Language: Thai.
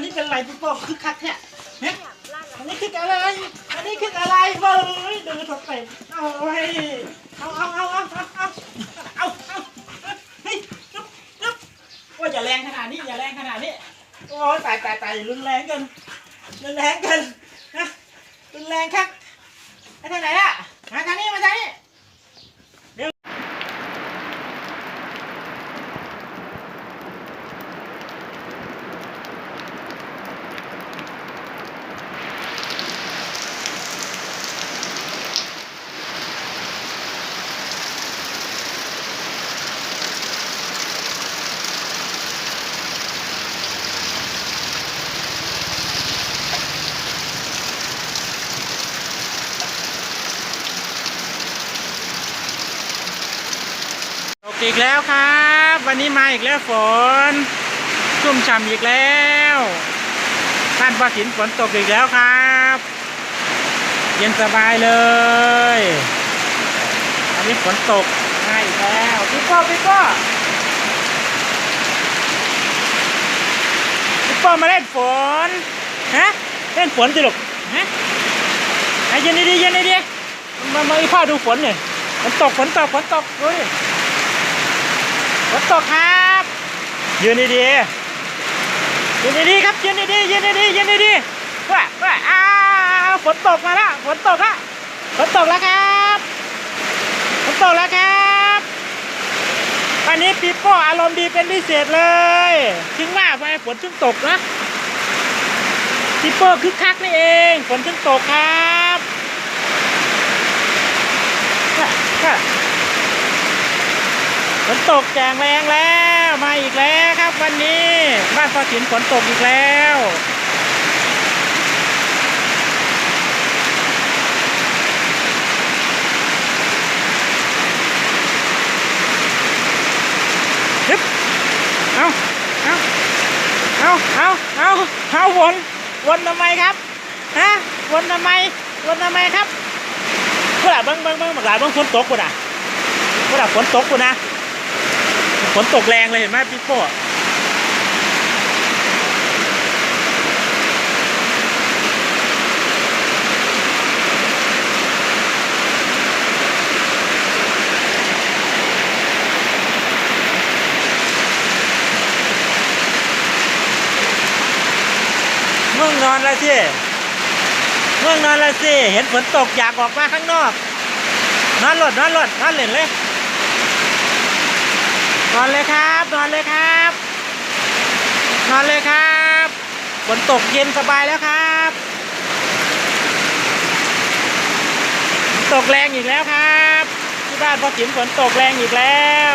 วันนี้เป็นไรพี่โป้คึกคักแท้เนี่ยอันนี้คืออะไร อันนี้คืออะไรเว้ยดูสเต็ปเอาไว้เอาเอาเอาเอาเอาเอาเอาเอาเฮ้ยจุ๊บจุ๊บว่าอย่าแรงขนาดนี้อย่าแรงขนาดนี้ โอ้ยตายตายตายรุนแรงกันรุนแรงกันนะรุนแรงครับไปทางไหนล่ะมาทางนี้มาทางนี้ ตก อีกแล้วครับ วันนี้มาอีกแล้วฝนชุ่มฉ่ำอีกแล้วท่านประสินฝนตกอีกแล้วครับ เย็นสบายเลยอันนี้ฝนตกมาอีกแล้วพี่ป้อพี่ป้อพี่ป้อมาเล่นฝนฮะเล่นฝนสิลูกฮะไอ้เย็นดีๆเย็นดีๆมามาอีพ่อดูฝนเนี่ยฝนตกฝนตกฝนตกดูดิ ฝนตกครับ ยืนดีๆยืนดีๆครับ ยืนดีๆยืนดีๆยืนดีๆว่าว่าอ้าฝนตกมาแล้วฝนตกแล้วฝนตกแล้วครับฝนตกแล้วครับวันนี้ปีโป้อารมณ์ดีเป็นพิเศษเลยถึงว่าไปฝนถึงตกนะปีโป้คึกคักนี่เองฝนถึงตกครับว่าว่าฝ นตกแจงแรงแล้วมาอีกแล้วครับวันนี้บ้านพอสินฝนตกอีกแล้วฮึบเอาเอาเอาเอาเอาเอาวนวนทำไมครับฮะวนทำไมวนทำไมครับเมื่อไหร่เบิ้งเบิ้งเบิ้งเมื่อไหร่เบิ้งฝนตกกูน่ะเมื่อไหร่ฝนตกกูนะ ฝนตกแรงเลยเห็นไหมพี่โป้เมื่องนอนแล้วสิเมื่องนอนแล้วสิ เห็นฝนตกอยากออกมาข้างนอก นอนหลดนอนหลดนอนเล่นเลย นอนเลยครับ นอนเลยครับ นอนเลยครับฝนตกเย็นสบายแล้วครับ ตกแรงอีกแล้วครับ ที่บ้านพอจิ๋มฝนตกแรงอีกแล้ว